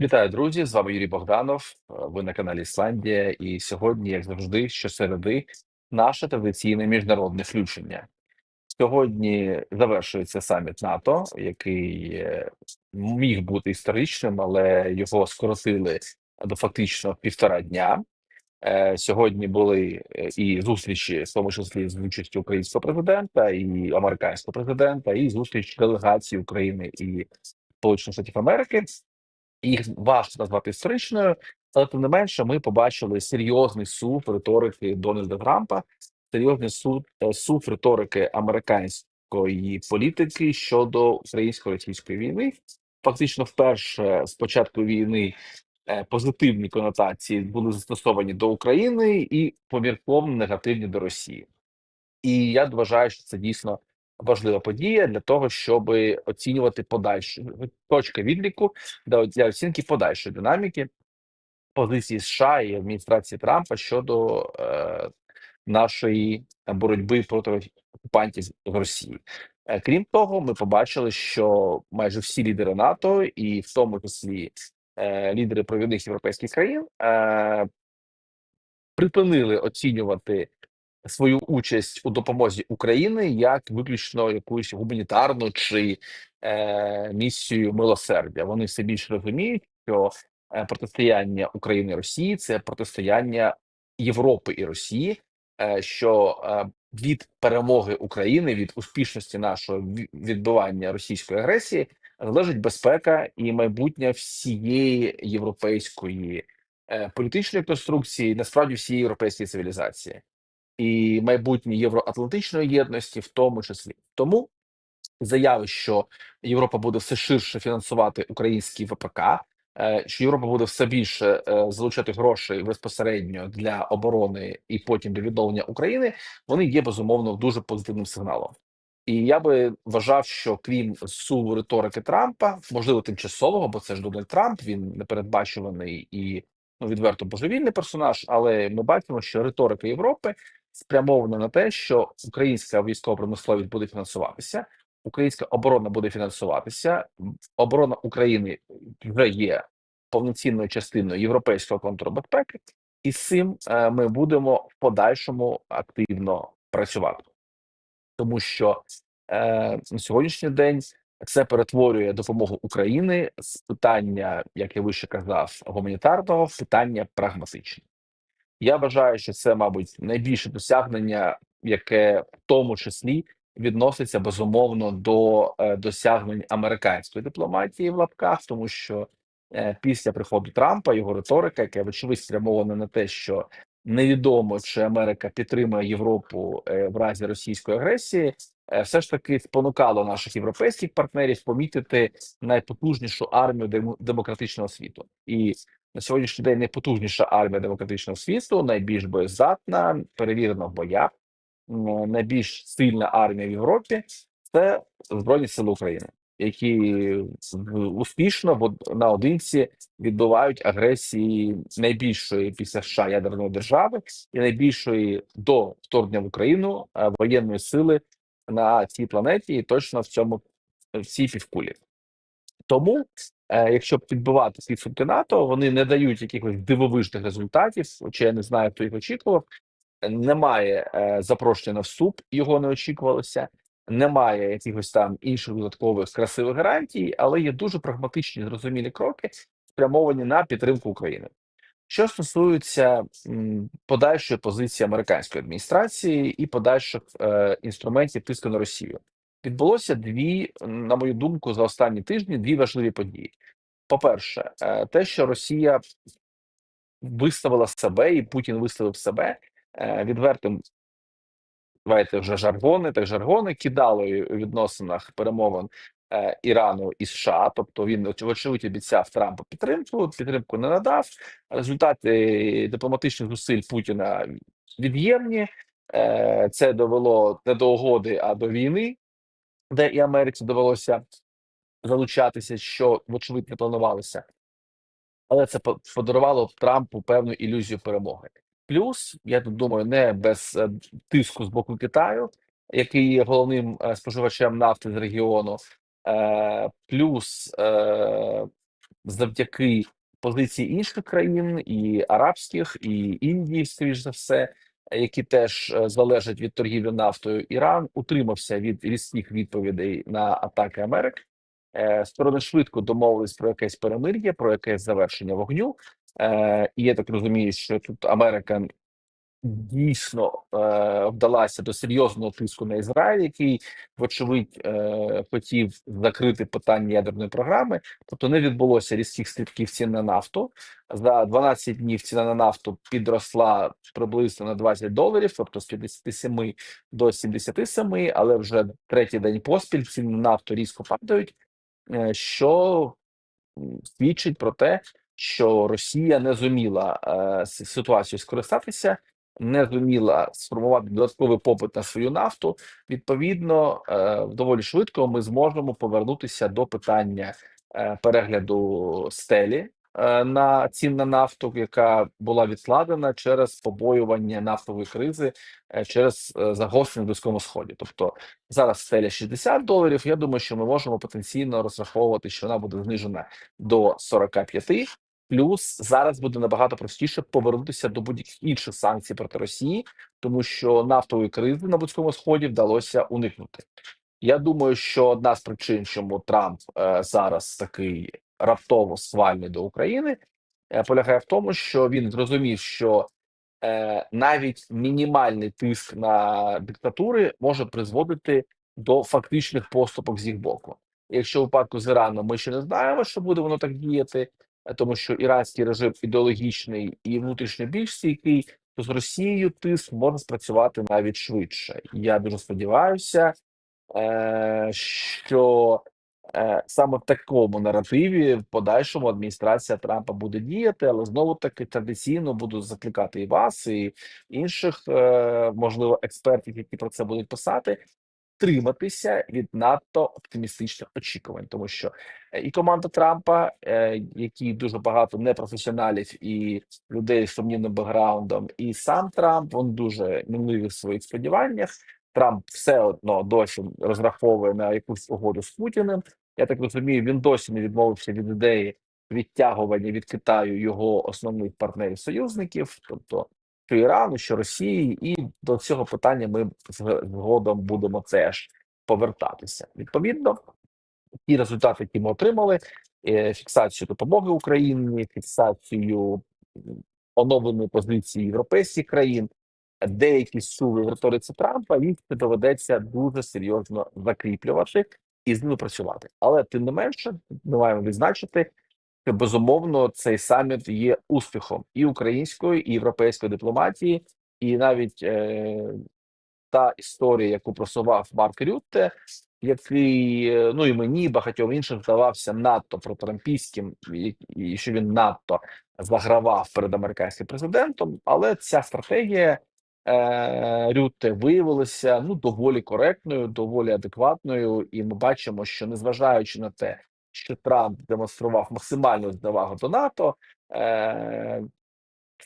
Вітаю, друзі! З вами Юрій Богданов. Е, Ви на каналі Ісландія. І сьогодні, як завжди, щосереди, наше традиційне міжнародне включення. Сьогодні завершується саміт НАТО, який е, міг бути історичним, але його скоротили до фактично півтора дня. Е, Сьогодні були і зустрічі, в тому числі з участю українського президента і американського президента, і зустріч делегації України і Сполучених Штатів Америки. Їх важко назвати історичною, але тим не менше, ми побачили серйозний сув риторики Дональда Трампа, серйозний суд е, сув риторики американської політики щодо українсько-російської війни. Фактично, вперше з початку війни е, позитивні конотації були застосовані до України і помірковно негативні до Росії. І я вважаю, що це дійсно важлива подія для того, щоб оцінювати подальшу точка відліку для, оцінки подальшої динаміки позиції США і адміністрації Трампа щодо е, нашої боротьби проти окупантів з Росії. Е, Крім того, ми побачили, що майже всі лідери НАТО, і в тому числі е, лідери провідних європейських країн, е, припинили оцінювати свою участь у допомозі України як виключно якусь гуманітарну чи е, місію милосердя. Вони все більше розуміють, що е, протистояння України і Росії це протистояння Європи і Росії, е, що е, від перемоги України, від успішності нашого відбивання російської агресії залежить безпека і майбутнє всієї європейської е, політичної конструкції, насправді всієї європейської цивілізації і майбутнє євроатлантичної єдності, в тому числі тому заяви, що Європа буде все ширше фінансувати український ВПК, е, що Європа буде все більше е, залучати грошей безпосередньо для оборони і потім для відновлення України, вони є безумовно дуже позитивним сигналом. І я би вважав, що крім суву риторики Трампа, можливо, тимчасового, бо це ж Дональд Трамп, він непередбачуваний і ну відверто божевільний персонаж. Але ми бачимо, що риторика Європи спрямована на те, що українська військова промисловість буде фінансуватися, українська оборона буде фінансуватися. Оборона України вже є повноцінною частиною європейського контуру безпеки, і з цим е, ми будемо в подальшому активно працювати, тому що е, на сьогоднішній день це перетворює допомогу України з питання, як я вище казав, гуманітарного в питання прагматичне. Я вважаю, що це, мабуть, найбільше досягнення, яке в тому числі відноситься безумовно до е, досягнень американської дипломатії в лапках, тому що е, після приходу Трампа його риторика, яка вочевидь спрямована на те, що невідомо чи Америка підтримує Європу е, в разі російської агресії, все ж таки спонукало наших європейських партнерів помітити найпотужнішу армію демо- демократичного світу. І на сьогоднішній день найпотужніша армія демократичного світу, найбільш боєздатна, перевірена в боях, найбільш сильна армія в Європі це Збройні Сили України, які успішно наодинці відбивають агресії найбільшої після США ядерної держави і найбільшої до вторгнення в Україну е, воєнної сили на цій планеті, і точно в цьому цій півкулі. Тому, якщо підбивати підсумки НАТО, вони не дають якихось дивовижних результатів. Хоча я не знаю, хто їх очікував. Немає е, запрошення на вступ, його не очікувалося. Немає якихось там інших додаткових красивих гарантій, але є дуже прагматичні зрозумілі кроки, спрямовані на підтримку України. Що стосується м, подальшої позиції американської адміністрації і подальших е, інструментів тиску на Росію, відбулося дві, на мою думку, за останні тижні дві важливі події. По-перше, е, те, що Росія виставила себе, і Путін виставив себе е, відвертим. Давайте вже жаргони, так жаргони кидали у відносинах перемовин е, Ірану і США. Тобто він оч- вочевидь обіцяв Трампу підтримку, підтримку не надав. Результати дипломатичних зусиль Путіна від'ємні. Це довело не до угоди, а до війни, де і Америці довелося залучатися, що вочевидь не планувалося. Але це подарувало Трампу певну ілюзію перемоги. Плюс, я тут думаю, не без е, тиску з боку Китаю, який є головним е, споживачем нафти з регіону. Е, плюс завдяки позиції інших країн, і арабських, і Індії, скоріш за все, які теж е, залежать від торгівлі нафтою. Іран утримався від різких відповідей на атаки Америки. Е, Сторони швидко домовились про якесь перемир'я, про якесь завершення вогню. Е, І я так розумію, що тут Америка дійсно е, вдалася до серйозного тиску на Ізраїль, який, вочевидь, е, хотів закрити питання ядерної програми. Тобто не відбулося різких стрибків цін на нафту. За 12 днів ціна на нафту підросла приблизно на 20 доларів, тобто з 57 до 77, але вже третій день поспіль ціни на нафту різко падають, е, що свідчить про те, що Росія не зуміла е, ситуацією скористатися, не зуміла сформувати додатковий попит на свою нафту. Відповідно, е, доволі швидко ми зможемо повернутися до питання е, перегляду стелі е, на цін на нафту, яка була відкладена через побоювання нафтової кризи через загострення на близькому сході. Тобто зараз стеля 60 доларів. Я думаю, що ми можемо потенційно розраховувати, що вона буде знижена до 45. Плюс зараз буде набагато простіше повернутися до будь-яких інших санкцій проти Росії, тому що нафтової кризи на близькому сході вдалося уникнути. Я думаю, що одна з причин, чому Трамп е, зараз такий раптово свальний до України, е, полягає в тому, що він зрозумів, що е, навіть мінімальний тиск на диктатури може призводити до фактичних поступок з їх боку. Якщо в випадку з Іраном ми ще не знаємо, що буде воно так діяти, тому що іранський режим ідеологічний і внутрішньо більш стійкий, то з Росією тиск може спрацювати навіть швидше. Я дуже сподіваюся, е, що е, саме в такому наративі в подальшому адміністрація Трампа буде діяти, але знову таки традиційно буду закликати і вас, і інших, е, можливо, експертів, які про це будуть писати. Триматися від надто оптимістичних очікувань, тому що е, і команда Трампа, е, які дуже багато непрофесіоналів і людей з сумнівним бекграундом, і сам Трамп він дуже мінливий в своїх сподіваннях. Трамп все одно досі розраховує на якусь угоду з Путіним. Я так розумію, він досі не відмовився від ідеї відтягування від Китаю його основних партнерів-союзників, тобто що Ірану, що Росії, і до цього питання ми згодом будемо теж повертатися. Відповідно, ті результати, які ми отримали, е, фіксацію допомоги Україні, фіксацію оновленої позиції європейських країн, деякі суви в риториці Трампа, їх доведеться дуже серйозно закріплювати і з ними працювати. Але тим не менше, ми маємо відзначити, безумовно цей саміт є успіхом і української, і європейської дипломатії, і навіть е, та історія, яку просував Марк Рютте, який е, ну і мені, і багатьом іншим здавався надто протрампійським, і, що він надто загравав перед американським президентом. Але ця стратегія е, Рютте виявилася ну доволі коректною, доволі адекватною, і ми бачимо, що незважаючи на те, що Трамп демонстрував максимальну зневагу до НАТО. Е,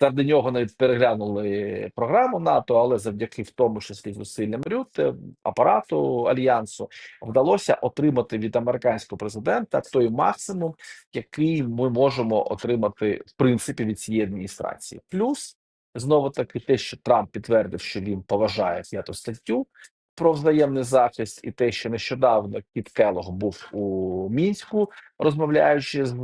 Заради нього навіть переглянули програму НАТО, але завдяки в тому числі зусиллям Рютте, апарату альянсу, вдалося отримати від американського президента той максимум, який ми можемо отримати в принципі від цієї адміністрації. Плюс знову таки те, що Трамп підтвердив, що він поважає п'яту статтю про взаємний захист, і те, що нещодавно Кіт Келлог був у мінську, розмовляючи з е,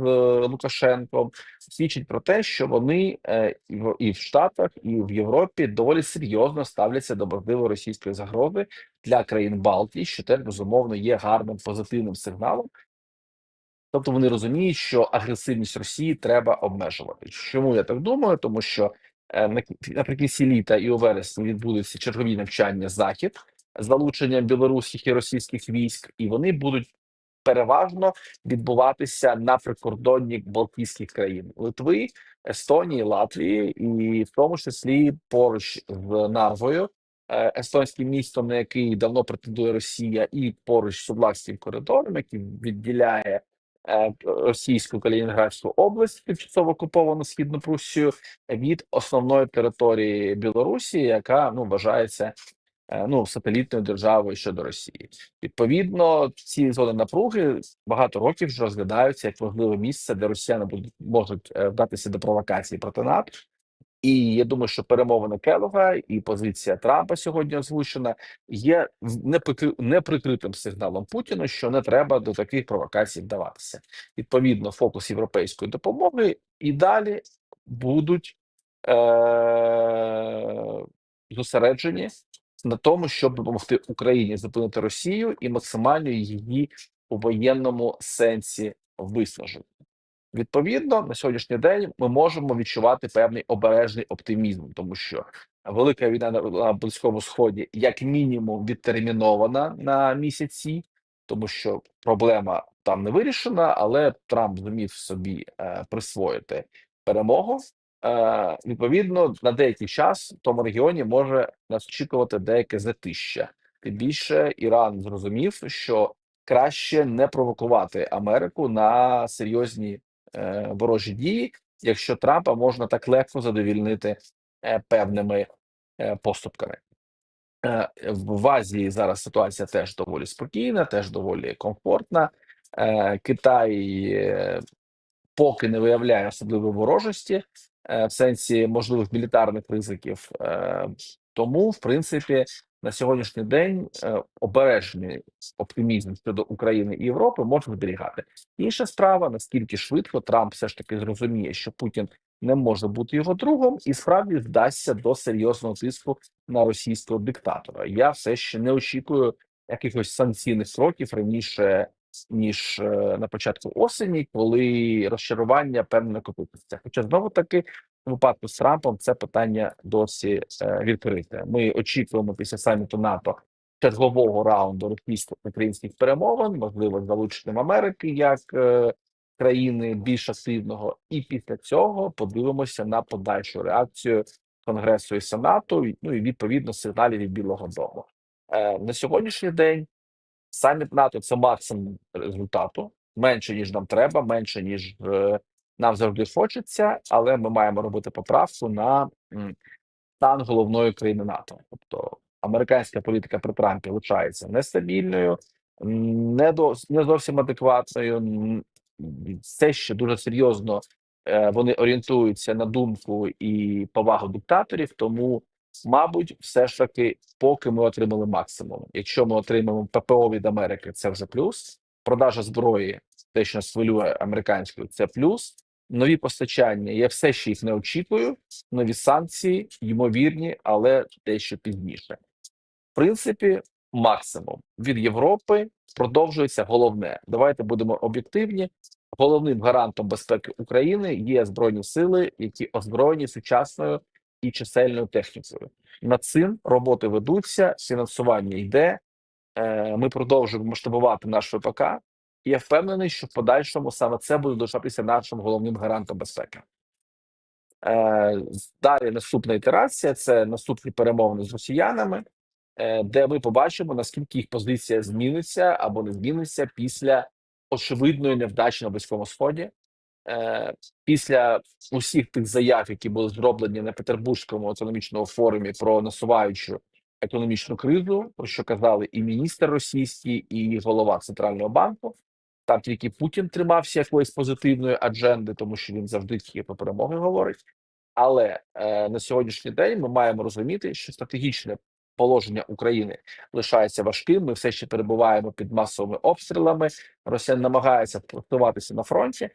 Лукашенком, свідчить про те, що вони е, і в Штатах, і в Європі доволі серйозно ставляться до можливої російської загрози для країн Балтії, що теж безумовно є гарним позитивним сигналом. Тобто вони розуміють, що агресивність Росії треба обмежувати. Чому я так думаю? Тому що е, на- наприкінці літа і у вересні відбудуться чергові навчання захід залученням білоруських і російських військ, і вони будуть переважно відбуватися на прикордонні Балтійських країн Литви, Естонії, Латвії, і в тому числі поруч з Нарвою, е, естонським містом, на який давно претендує Росія, і поруч з Судлакським коридором, який відділяє е, російську Калінінградську область, тимчасово окуповану східну Прусію, від основної території Білорусі, яка ну вважається ну сателітною державою щодо Росії. Відповідно, ці зони напруги багато років вже розглядаються як важливе місце, де росіяни будуть можуть е, вдатися до провокації проти НАТО. І я думаю, що перемовини Келога і позиція Трампа сьогодні озвучена є неприкритим сигналом Путіну, що не треба до таких провокацій вдаватися. Відповідно, фокус європейської допомоги і далі будуть е- зосереджені на тому, щоб допомогти Україні зупинити Росію і максимально її у воєнному сенсі виснажити. Відповідно, на сьогоднішній день ми можемо відчувати певний обережний оптимізм, тому що велика війна на, близькому сході, як мінімум, відтермінована на місяці, тому що проблема там не вирішена, але Трамп зумів собі е, присвоїти перемогу. Е, відповідно, на деякий час в тому регіоні може нас очікувати деяке затища. Тим більше Іран зрозумів, що краще не провокувати Америку на серйозні е, ворожі дії, якщо Трампа можна так легко задовільнити е, певними е, поступками. Е, в Азії зараз ситуація теж доволі спокійна, теж доволі комфортна. Е, Китай поки не виявляє особливої ворожості в сенсі можливих мілітарних ризиків. Е, Тому, в принципі, на сьогоднішній день е, обережний оптимізм щодо України і Європи можна зберігати. Інша справа, наскільки швидко Трамп все ж таки зрозуміє, що Путін не може бути його другом, і справді вдасться до серйозного тиску на російського диктатора. Я все ще не очікую якихось санкційних сроків раніше ніж е, на початку осені, коли розчарування певне накопиться. Хоча знову таки в випадку з Трампом це питання досі е, відкрите. Ми очікуємо після саміту НАТО чергового раунду російсько-українських перемовин, можливо, з залученням Америки як е, країни більш активного, і після цього подивимося на подальшу реакцію Конгресу і Сенату. Ну і відповідно сигналів від Білого Дому. Е, на сьогоднішній день саміт НАТО це максимум результату, менше ніж нам треба, менше ніж е, нам завжди хочеться, але ми маємо робити поправку на стан головної країни НАТО. Тобто американська політика при Трампі лишається нестабільною, не до не зовсім адекватною. Все ще дуже серйозно е, вони орієнтуються на думку і повагу диктаторів. Тому, мабуть, все ж таки, поки ми отримали максимум. Якщо ми отримаємо ППО від Америки, це вже плюс. Продажа зброї, те, що нас хвилює американською, це плюс. Нові постачання. Я все ще їх не очікую. Нові санкції, ймовірні, але дещо пізніше. В принципі, максимум від Європи продовжується головне. Давайте будемо об'єктивні. Головним гарантом безпеки України є збройні сили, які озброєні сучасною і чисельною технікою. Над цим роботи ведуться, фінансування йде. Е, Ми продовжуємо масштабувати наш ВПК. І я впевнений, що в подальшому саме це буде залишатися нашим головним гарантом безпеки. Е, Далі наступна ітерація це наступні перемовини з росіянами, е, де ми побачимо, наскільки їх позиція зміниться або не зміниться після очевидної невдачі на Близькому Сході. Е, Після усіх тих заяв, які були зроблені на Петербурзькому економічному форумі про насуваючу економічну кризу, про що казали і міністр російський, і голова центрального банку. Там тільки Путін тримався якоїсь позитивної адженди, тому що він завжди тільки про перемоги говорить. Але е, на сьогоднішній день ми маємо розуміти, що стратегічне положення України лишається важким. Ми все ще перебуваємо під масовими обстрілами. Росіяни намагаються просуватися на фронті,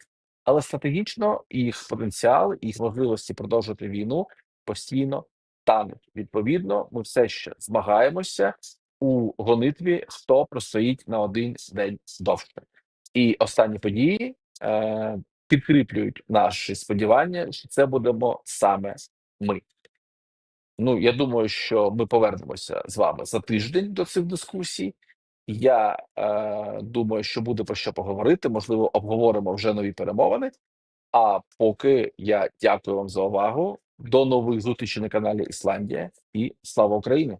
але стратегічно їх потенціал, їх можливості продовжити війну постійно тануть. Відповідно, ми все ще змагаємося у гонитві, хто простоїть на один день довше. І останні події е, підкріплюють наші сподівання, що це будемо саме ми. Ну, я думаю, що ми повернемося з вами за тиждень до цих дискусій. Я е, думаю, що буде про що поговорити. Можливо, обговоримо вже нові перемовини. А поки я дякую вам за увагу. До нових зустрічей на каналі Ісландія і слава Україні!